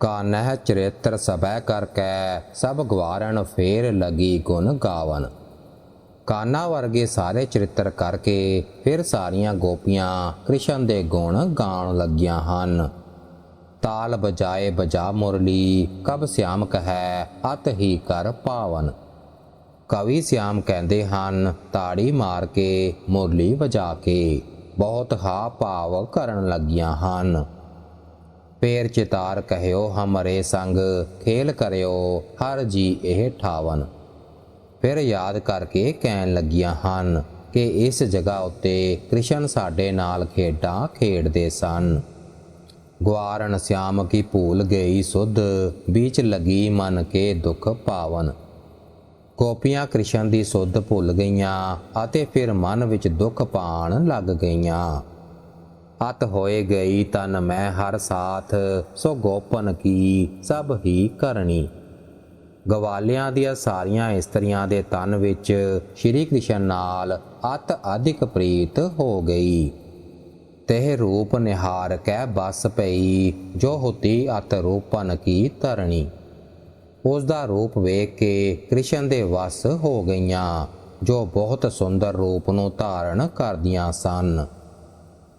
ਕਾਨਹਿ ਚਰਿਤ੍ਰ ਸਭੈ ਕਰ ਕੈ ਸਭ ਗਵਾਰਨ ਫੇਰ ਲਗੀ ਗੁਣ ਗਾਵਨ। ਕਾਨਾ ਵਰਗੇ ਸਾਰੇ ਚਰਿੱਤਰ ਕਰਕੇ ਫਿਰ ਸਾਰੀਆਂ ਗੋਪੀਆਂ ਕ੍ਰਿਸ਼ਨ ਦੇ ਗੁਣ ਗਾਉਣ ਲੱਗੀਆਂ ਹਨ। ਤਾਲ ਬਜਾਏ ਬਜਾ ਮੁਰਲੀ, ਕਬ ਸਿਆਮ ਕਹੈ, ਅਤ ਹੀ ਕਰ ਪਾਵਨ। ਕਵੀ ਸਿਆਮ ਕਹਿੰਦੇ ਹਨ, ਤਾੜੀ ਮਾਰ ਕੇ ਮੁਰਲੀ ਵਜਾ ਕੇ, ਬਹੁਤ ਹਾ ਭਾਵ ਕਰਨ ਲੱਗੀਆਂ ਹਨ। ਪੇਰ ਚਿਤਾਰ ਕਹਿਓ, ਹਮਰੇ ਸੰਗ ਖੇਲ ਕਰਿਓ, ਹਰ ਜੀ ਇਹ ਠਾਵਨ। ਫਿਰ ਯਾਦ ਕਰਕੇ ਕਹਿਣ ਲੱਗੀਆਂ ਹਨ ਕਿ ਇਸ ਜਗ੍ਹਾ ਉੱਤੇ ਕ੍ਰਿਸ਼ਨ ਸਾਡੇ ਨਾਲ ਖੇਡਾਂ ਖੇਡਦੇ ਸਨ। ਗਵਾਰਨ ਸਿਆਮ ਕੀ ਭੂਲ ਗਈ ਸੁਧ ਵਿੱਚ ਲਗੀ ਮਨ ਕੇ ਦੁੱਖ ਪਾਵਨ। ਗੋਪੀਆਂ ਕ੍ਰਿਸ਼ਨ ਦੀ ਸੁਧ ਭੁੱਲ ਗਈਆਂ ਅਤੇ ਫਿਰ ਮਨ ਵਿੱਚ ਦੁੱਖ ਪਾਣ ਲੱਗ ਗਈਆਂ। ਅਤ ਹੋਏ ਗਈ ਤਨ ਮੈਂ ਹਰ ਸਾਥ, ਸੋ ਗੋਪਨ ਕੀ ਸਭ ਹੀ ਕਰਨੀ ਗਵਾਲਿਆਂ ਦੀਆਂ ਸਾਰੀਆਂ ਇਸਤਰੀਆਂ ਦੇ ਤਨ ਵਿੱਚ ਸ਼੍ਰੀ ਕ੍ਰਿਸ਼ਨ ਨਾਲ ਅਤ ਅਧਿਕ ਪ੍ਰੀਤ ਹੋ ਗਈ। ਤਹਿ ਰੂਪ ਨਿਹਾਰ ਕੈ ਬਸ ਪਈ, ਜੋ ਹੁਤੀ ਅਤ ਰੂਪਨ ਕੀ ਧਰਣੀ ਉਸ ਦਾ ਰੂਪ ਵੇਖ ਕੇ ਕ੍ਰਿਸ਼ਨ ਦੇ ਵਸ ਹੋ ਗਈਆਂ, ਜੋ ਬਹੁਤ ਸੁੰਦਰ ਰੂਪ ਨੂੰ ਧਾਰਨ ਕਰਦੀਆਂ ਸਨ।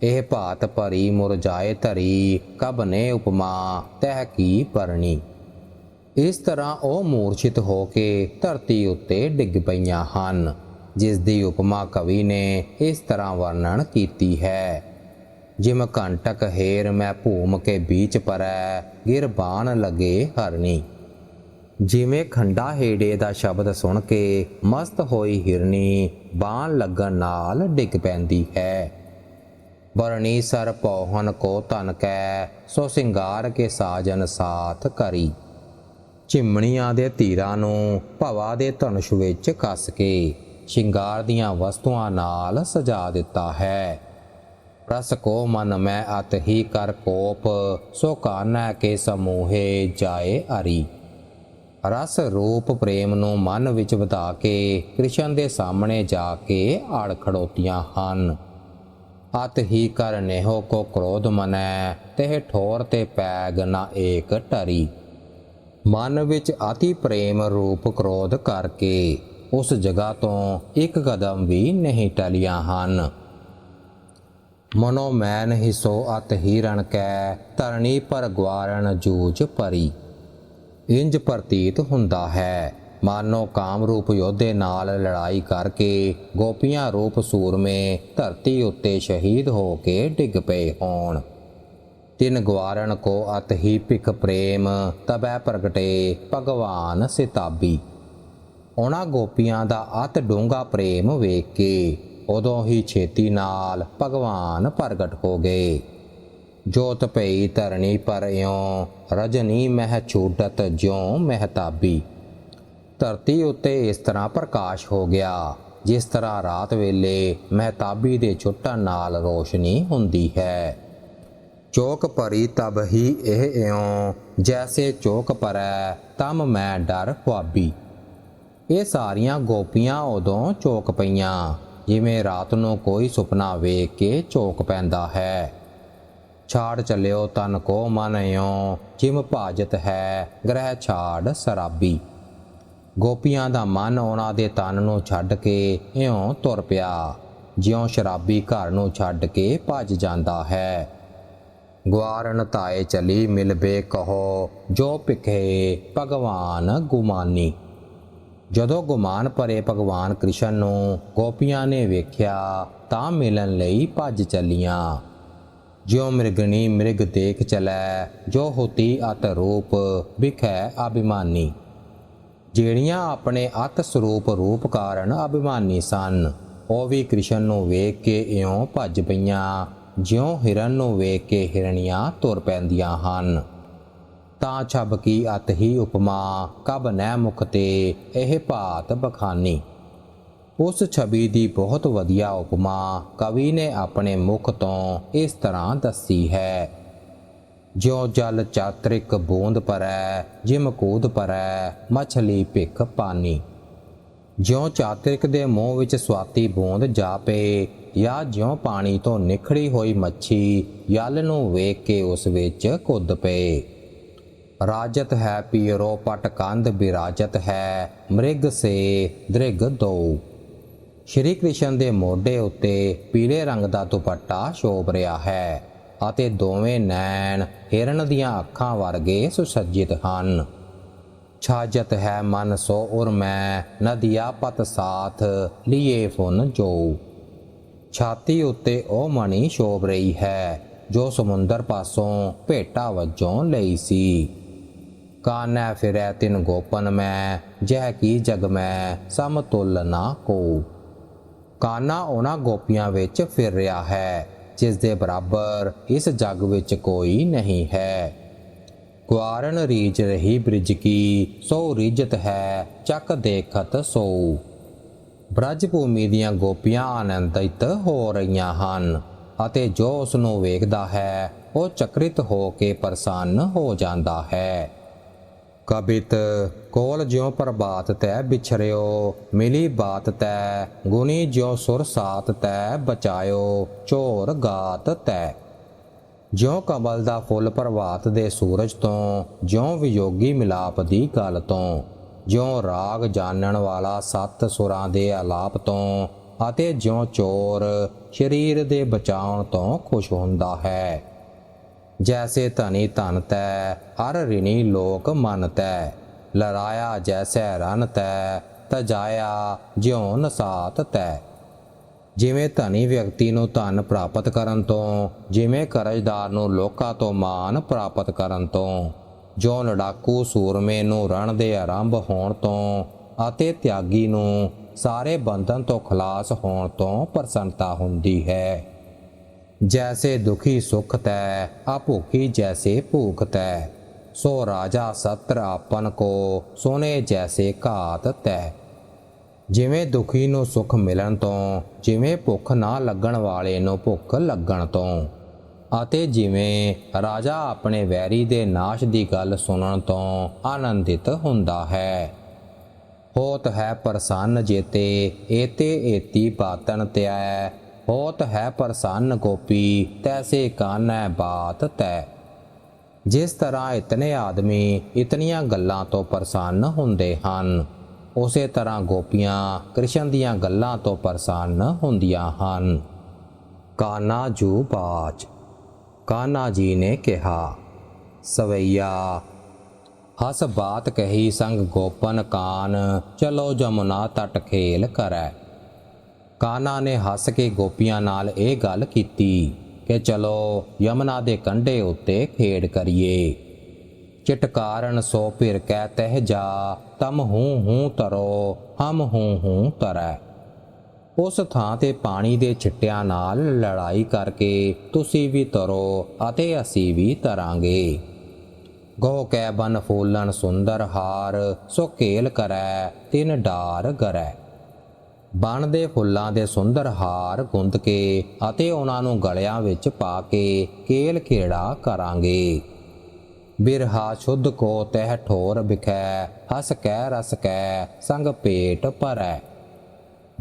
ਇਹ ਭਾਤ ਭਰੀ ਮੁਰਜਾਏ ਧਰੀ, ਕਬ ਨੇ ਉਪਮਾ, ਤਹਿ ਕੀ ਪਰਣੀ। ਇਸ ਤਰ੍ਹਾਂ ਉਹ ਮੂਰਛਿਤ ਹੋ ਕੇ ਧਰਤੀ ਉੱਤੇ ਡਿੱਗ ਪਈਆਂ ਹਨ, ਜਿਸ ਦੀ ਉਪਮਾ ਕਵੀ ਨੇ ਇਸ ਤਰ੍ਹਾਂ ਵਰਣਨ ਕੀਤੀ ਹੈ। ਜਿਮ ਕੰਟਕ ਹੇਰ ਮੈਂ ਭੂਮ ਕੇ ਵਿੱਚ ਪਰੈ, ਗਿਰ ਬਾਣ ਲਗੇ ਹਰਨੀ ਜਿਵੇਂ ਖੰਡਾ ਹੇੜੇ ਦਾ ਸ਼ਬਦ ਸੁਣ ਕੇ ਮਸਤ ਹੋਈ ਹਿਰਨੀ ਬਾਣ ਲੱਗਣ ਨਾਲ ਡਿੱਗ ਪੈਂਦੀ ਹੈ। ਬਰਣੀ ਸਰ ਪੌਹਨ ਕੋ ਤਨ ਕੈ, ਸੋ ਸਿੰਗਾਰ ਕੇ ਸਾਜਨ ਸਾਥ ਕਰੀ। ਚਿਮਣੀਆਂ ਦੇ ਧੀਰਾਂ ਨੂੰ ਭਵਾ ਦੇ ਧਨੁਸ਼ ਵਿੱਚ ਕੱਸ ਕੇ ਸ਼ਿੰਗਾਰ ਦੀਆਂ ਵਸਤੂਆਂ ਨਾਲ ਸਜਾ ਦਿੱਤਾ ਹੈ। ਰਸ ਕੋ ਮਨ ਮੈਂ ਅਤ ਹੀ ਕਰ ਕੋਪ, ਸੋ ਕਾਨਾ ਕੇ ਸਮੂਹੇ ਜਾਏ ਅਰੀ। ਰਸ ਰੂਪ ਪ੍ਰੇਮ ਨੂੰ ਮਨ ਵਿੱਚ ਵਧਾ ਕੇ ਕ੍ਰਿਸ਼ਨ ਦੇ ਸਾਹਮਣੇ ਜਾ ਕੇ ਆੜ ਖੜੋਤੀਆਂ ਹਨ। ਅਤ ਹੀ ਕਰ ਨੇਹੋ ਕੋ ਕ੍ਰੋਧ ਮਨੈ ਤੇ ਠੋਰ ਤੇ ਪੈਗ ਨਾ ਏਕ ਟਰੀ। ਮਨ ਵਿੱਚ ਅਤੀ ਪ੍ਰੇਮ ਰੂਪ ਕ੍ਰੋਧ ਕਰਕੇ, ਉਸ ਜਗ੍ਹਾ ਤੋਂ ਇੱਕ ਕਦਮ ਵੀ ਨਹੀਂ ਟਲੀਆਂ ਹਨ। ਮਨੋ ਮੈਨ ਹਿਸੋ ਅਤ ਹੀ ਰਣ ਕੈ, ਧਰਣੀ ਪਰ ਗਵਾਰਨ ਜੂਝ ਪਰੀ। ਇੰਜ ਪ੍ਰਤੀਤ ਹੁੰਦਾ ਹੈ ਮਾਨੋ ਕਾਮ ਰੂਪ ਯੋਧੇ ਨਾਲ ਲੜਾਈ ਕਰਕੇ ਗੋਪੀਆਂ ਰੂਪ ਸੂਰਮੇ ਧਰਤੀ ਉੱਤੇ ਸ਼ਹੀਦ ਹੋ ਕੇ ਡਿੱਗ ਪਏ ਹੋਣ। ਤਿਨ ਗਵਾਰਨ ਕੋ ਅਤ ਹੀ ਭਿਖ ਪ੍ਰੇਮ ਤਬੈ ਪ੍ਰਗਟੇ ਭਗਵਾਨ ਸਿਤਾਬੀ। ਉਹਨਾਂ ਗੋਪੀਆਂ ਦਾ ਅਤ ਡੂੰਘਾ ਪ੍ਰੇਮ ਵੇਖ ਕੇ ਉਦੋਂ ਹੀ ਛੇਤੀ ਨਾਲ ਭਗਵਾਨ ਪ੍ਰਗਟ ਹੋ ਗਏ। ਜੋਤ ਪਈ ਧਰਣੀ ਪਰ ਇਉ ਰਜਨੀ ਮਹਿ ਛੂਟਤ ਜਿਉ ਮਹਿਤਾਬੀ। ਧਰਤੀ ਉੱਤੇ ਇਸ ਤਰ੍ਹਾਂ ਪ੍ਰਕਾਸ਼ ਹੋ ਗਿਆ, ਜਿਸ ਤਰ੍ਹਾਂ ਰਾਤ ਵੇਲੇ ਮਹਿਤਾਬੀ ਦੇ ਛੁੱਟਣ ਨਾਲ ਰੋਸ਼ਨੀ ਹੁੰਦੀ ਹੈ। ਚੋਕ ਪਰੀ ਤਬ ਹੀ ਇਹ ਇਉ, ਜੈਸੇ ਚੋਕ ਪਰੈ ਤਮ ਮੈਂ ਡਰ ਖੁਆਬੀ। ਇਹ ਸਾਰੀਆਂ ਗੋਪੀਆਂ ਉਦੋਂ ਚੋਕ ਪਈਆਂ, ਜਿਵੇਂ ਰਾਤ ਨੂੰ ਕੋਈ ਸੁਪਨਾ ਵੇਖ ਕੇ ਚੋਕ ਪੈਂਦਾ ਹੈ। ਛਾੜ ਚੱਲਿਓ ਤਨ ਕੋ ਮਨ ਮਨਿਓ ਜਿਮ ਭਾਜਤ ਹੈ ਗ੍ਰਹਿ ਛਾੜ ਸਰਾਬੀ। ਗੋਪੀਆਂ ਦਾ ਮਨ ਉਹਨਾਂ ਦੇ ਤਨ ਨੂੰ ਛੱਡ ਕੇ ਇਉਂ ਤੁਰ ਪਿਆ। ਜਿਉਂ ਸ਼ਰਾਬੀ ਘਰ ਨੂੰ ਛੱਡ ਕੇ ਭੱਜ ਜਾਂਦਾ ਹੈ। ਗਵਾਰਨ ਤਾਏ ਚਲੀ ਮਿਲਬੇ ਕਹੋ, ਜੋ ਭਿਖੇ ਭਗਵਾਨ ਗੁਮਾਨੀ। ਜਦੋਂ ਗੁਮਾਨ ਭਰੇ ਭਗਵਾਨ ਕ੍ਰਿਸ਼ਨ ਨੂੰ ਗੋਪੀਆਂ ਨੇ ਵੇਖਿਆ, ਤਾਂ ਮਿਲਣ ਲਈ ਭੱਜ ਚੱਲੀਆਂ। ਜਿਉ ਮਿਰਗਣੀ ਮਿਰਗ ਦੇਖ ਚਲੈ, ਜੋ ਹੋਤੀ ਅਤ ਰੂਪ ਵਿਖੈ ਅਭਿਮਾਨੀ। ਜਿਹੜੀਆਂ ਆਪਣੇ ਅਤ ਸਰੂਪ ਰੂਪ ਕਾਰਨ ਅਭਿਮਾਨੀ ਸਨ, ਉਹ ਵੀ ਕ੍ਰਿਸ਼ਨ ਨੂੰ ਵੇਖ ਕੇ ਇਉਂ ਭੱਜ ਪਈਆਂ, ਜਿਉਂ ਹਿਰਨ ਨੂੰ ਵੇਖ ਕੇ ਹਿਰਣੀਆਂ ਤੁਰ ਪੈਂਦੀਆਂ ਹਨ। ਤਾਂ ਛਬ ਕੀ ਅਤ ਹੀ ਉਪਮਾ, ਕਬ ਨੈ ਮੁਖ ਤੇ, ਇਹ ਭਾਤ ਬਖਾਨੀ। ਉਸ ਛਬੀ ਦੀ ਬਹੁਤ ਵਧੀਆ ਉਪਮਾ ਕਵੀ ਨੇ ਆਪਣੇ ਮੁਖ ਤੋਂ ਇਸ ਤਰ੍ਹਾਂ ਦੱਸੀ ਹੈ ਜਿਉ ਜਲ ਚਾਤ੍ਰਿਕ ਬੂੰਦ ਪਰੈ, ਜਿਮ ਕੂਦ ਪਰੈ, ਮਛਲੀ ਭਿਖ ਪਾਨੀ। ਜਿਉ ਚਾਤ੍ਰਿਕ ਦੇ ਮੋਹ ਵਿੱਚ ਸਵਾਤੀ ਬੂੰਦ ਪਏ ਜਾਂ ਜਿਉ ਪਾਣੀ ਤੋਂ ਨਿਖੜੀ ਹੋਈ ਮੱਛੀ ਯਲ ਨੂੰ ਵੇਖ ਕੇ ਉਸ ਵਿੱਚ ਕੁੱਦ ਪਏ। ਰਾਜਤ ਹੈ ਪੀਰੋ, ਪਟ ਕੰਧ ਬਿਰਾਜਤ ਹੈ, ਮ੍ਰਿਗ ਸੇ ਦ੍ਰਿਗ ਦੋ। ਸ਼੍ਰੀ ਕ੍ਰਿਸ਼ਨ ਦੇ ਮੋਢੇ ਉੱਤੇ ਪੀਲੇ ਰੰਗ ਦਾ ਦੁਪੱਟਾ ਸ਼ੋਭ ਰਿਹਾ ਹੈ। ਅਤੇ ਦੋਵੇਂ ਨੈਣ ਹਿਰਨ ਦੀਆਂ ਅੱਖਾਂ ਵਰਗੇ ਸੁਸੱਜਿਤ ਹਨ। ਛਾਜਤ ਹੈ ਮਨ ਸੋ ਉਰ ਮੈਂ ਨਦੀਆ ਪਤ ਸਾਥ, ਲਿਏ ਫੁਨ ਜੋ। ਛਾਤੀ ਉੱਤੇ ਉਹ ਮਣੀ ਸ਼ੋਭ ਰਹੀ ਹੈ, ਜੋ ਸਮੁੰਦਰ ਪਾਸੋਂ ਭੇਟਾ ਵਜੋਂ ਲਈ ਸੀ। ਕਾਨੈ ਫਿਰੈ ਤਿਨ ਗੋਪਨ ਮੈਂ, ਜਹ ਕੀ ਜਗ ਮੈਂ ਸਮਤੁਲ ਨਾ ਕੋ। ਕਾਨਾ ਉਹਨਾਂ ਗੋਪੀਆਂ ਵਿੱਚ ਫਿਰ ਰਿਹਾ ਹੈ ਜਿਸ ਦੇ ਬਰਾਬਰ ਇਸ ਜੱਗ ਵਿੱਚ ਕੋਈ ਨਹੀਂ ਹੈ। ਕੁਆਰਨ ਰੀਜ ਰਹੀ ਬ੍ਰਿਜ ਕੀ, ਸੋ ਰੀਜਤ ਹੈ, ਚੱਕ ਦੇਖਤ ਸੋ। ਬ੍ਰਜ ਭੂਮੀ ਦੀਆਂ ਗੋਪੀਆਂ ਆਨੰਦਿਤ ਹੋ ਰਹੀਆਂ ਹਨ, ਅਤੇ ਜੋ ਉਸ ਨੂੰ ਵੇਖਦਾ ਹੈ, ਉਹ ਚਕਰਿਤ ਹੋ ਕੇ ਪ੍ਰਸੰਨ ਹੋ ਜਾਂਦਾ ਹੈ। ਕਬਿਤ ਕੋਲ ਜਿਉ ਪ੍ਰਭਾਤ ਤੈ ਵਿਛਰਿਓ ਮਿਲੀ ਬਾਤ ਤੈ, ਗੁਣੀ ਜਿਉ ਸੁਰ ਸਾਤ ਤੈ ਬਚਾਇਓ, ਚੋਰ ਗਾਤ ਤੈ। ਜਿਉ ਕਮਲ ਦਾ ਫੁੱਲ ਪ੍ਰਭਾਤ ਦੇ ਸੂਰਜ ਤੋਂ, ਜਿਉ ਵਿਯੋਗੀ ਮਿਲਾਪ ਦੀ ਗੱਲ ਤੋਂ, ਜਿਉ ਰਾਗ ਜਾਣਨ ਵਾਲਾ ਸੱਤ ਸੁਰਾਂ ਦੇ ਆਲਾਪ ਤੋਂ, ਅਤੇ ਜਿਉ ਚੋਰ ਸਰੀਰ ਦੇ ਬਚਾਉਣ ਤੋਂ ਖੁਸ਼ ਹੁੰਦਾ ਹੈ। ਜੈਸੇ ਧਨੀ ਧਨ ਤੈ, ਹਰ ਰਿਣੀ ਲੋਕ ਮਨ ਤੈ। ਲਰਾਇਆ ਜੈਸੈ ਰਨ ਤੈ, ਤਜਾਇਆ ਜਿਉ ਨਸਾਤ ਤੈ। ਜਿਵੇਂ ਧਨੀ ਵਿਅਕਤੀ ਨੂੰ ਧਨ ਪ੍ਰਾਪਤ ਕਰਨ ਤੋਂ, ਜਿਵੇਂ ਕਰਜ਼ਦਾਰ ਨੂੰ ਲੋਕਾਂ ਤੋਂ ਮਾਨ ਪ੍ਰਾਪਤ ਕਰਨ ਤੋਂ ਜੋ ਲੜਾਕੂ ਸੂਰਮੇ ਨੂੰ ਰਣ ਦੇ ਆਰੰਭ ਹੋਣ ਤੋਂ ਅਤੇ ਤਿਆਗੀ ਨੂੰ ਸਾਰੇ ਬੰਧਨ ਤੋਂ ਖਲਾਸ ਹੋਣ ਤੋਂ ਪ੍ਰਸੰਨਤਾ ਹੁੰਦੀ ਹੈ। ਜੈਸੇ ਦੁਖੀ ਸੁਖ ਤੈ ਆਪੁਖੀ ਜੈਸੇ ਭੂਖ ਤੈ। ਸੋ ਰਾਜਾ ਸਤਰ ਆਪਨ ਕੋ ਸੋਨੇ ਜੈਸੇ ਘਾਤ ਤੈ। ਜਿਵੇਂ ਦੁਖੀ ਨੂੰ ਸੁਖ ਮਿਲਣ ਤੋਂ, ਜਿਵੇਂ ਭੁੱਖ ਨਾ ਲੱਗਣ ਵਾਲੇ ਨੂੰ ਭੁੱਖ ਲੱਗਣ ਤੋਂ। ਅਤੇ ਜਿਵੇਂ ਰਾਜਾ ਆਪਣੇ ਵੈਰੀ ਦੇ ਨਾਸ਼ ਦੀ ਗੱਲ ਸੁਣਨ ਤੋਂ ਆਨੰਦਿਤ ਹੁੰਦਾ ਹੈ। ਹੋਤ ਹੈ ਪ੍ਰਸੰਨ ਜੇਤੇ, ਏਤੇ ਏਤੀ ਬਾਤਨ ਤਿਐ। ਹੋਤ ਹੈ ਪ੍ਰਸੰਨ ਗੋਪੀ, ਤੈਸੇ ਕਾਨੈ ਬਾਤ ਤੈ। ਜਿਸ ਤਰ੍ਹਾਂ ਇਤਨੇ ਆਦਮੀ ਇਤਨੀਆਂ ਗੱਲਾਂ ਤੋਂ ਪ੍ਰਸੰਨ ਹੁੰਦੇ ਹਨ, ਉਸੇ ਤਰ੍ਹਾਂ ਗੋਪੀਆਂ ਕ੍ਰਿਸ਼ਨ ਦੀਆਂ ਗੱਲਾਂ ਤੋਂ ਪ੍ਰਸੰਨ ਹੁੰਦੀਆਂ ਹਨ। ਕਾਨਾ ਜੂ ਬਾਚ। ਕਾਨਾ ਜੀ ਨੇ ਕਿਹਾ, ਸਵਈਆ, ਹਸ ਬਾਤ ਕਹੀ ਸੰਗ ਗੋਪਨ ਕਾਨ, ਚਲੋ ਜਮੁਨਾ ਤਟ ਖੇਲ ਕਰੈ। ਕਾਨਾ ਨੇ ਹੱਸ ਕੇ ਗੋਪੀਆਂ ਨਾਲ ਇਹ ਗੱਲ ਕੀਤੀ। ਕਿ ਚਲੋ ਯਮਨਾ ਦੇ ਕੰਢੇ ਉੱਤੇ ਖੇਡ ਕਰੀਏ। ਚਟਕਾਰਨ ਸੋ ਫਿਰ ਕਹਿ ਤਹਿ ਜਾ, ਤਮ ਹੂੰ ਹੂੰ ਤਰੋ, ਹਮ ਹੂੰ ਹੂੰ ਤਰੈ। ਉਸ ਥਾਂ ਤੇ ਪਾਣੀ ਦੇ ਛਿੱਟਿਆਂ ਨਾਲ ਲੜਾਈ ਕਰਕੇ ਤੁਸੀਂ ਵੀ ਤਰੋ ਅਤੇ ਅਸੀਂ ਵੀ ਤਰਾਂਗੇ। ਗੋ ਕੈ ਬਨ ਫੂਲਨ ਸੁੰਦਰ ਹਾਰ, ਸੋ ਕੇਲ ਕਰੈ, ਤਿਨ ਡਾਰ ਕਰੈ ਬਨ ਦੇ ਫੁੱਲਾਂ ਦੇ ਸੁੰਦਰ ਹਾਰ ਗੁੰਦ ਕੇ ਅਤੇ ਉਹਨਾਂ ਨੂੰ ਗਲਿਆਂ ਵਿੱਚ ਪਾ ਕੇ ਕੇਲ ਖੇੜਾ ਕਰਾਂਗੇ। ਬਿਰਹਾ ਸ਼ੁੱਧ ਕੋ ਤਹਿ ਠੋਰ ਬਿਖੈ ਹਸ ਕੈ ਰਸ ਕੈ, ਸੰਗ ਪੇਟ ਭਰੈ।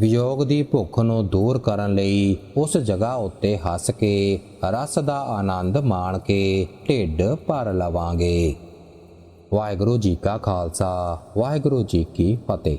ਵਿਯੋਗ ਦੀ ਭੁੱਖ ਨੂੰ ਦੂਰ ਕਰਨ ਲਈ ਉਸ ਜਗ੍ਹਾ ਉੱਤੇ ਹੱਸ ਕੇ, ਰਸ ਦਾ ਆਨੰਦ ਮਾਣ ਕੇ ਢਿੱਡ ਭਰ ਲਵਾਂਗੇ। ਵਾਹਿਗੁਰੂ ਜੀ ਕਾ ਖਾਲਸਾ, ਵਾਹਿਗੁਰੂ ਜੀ ਕੀ ਫਤਿਹ।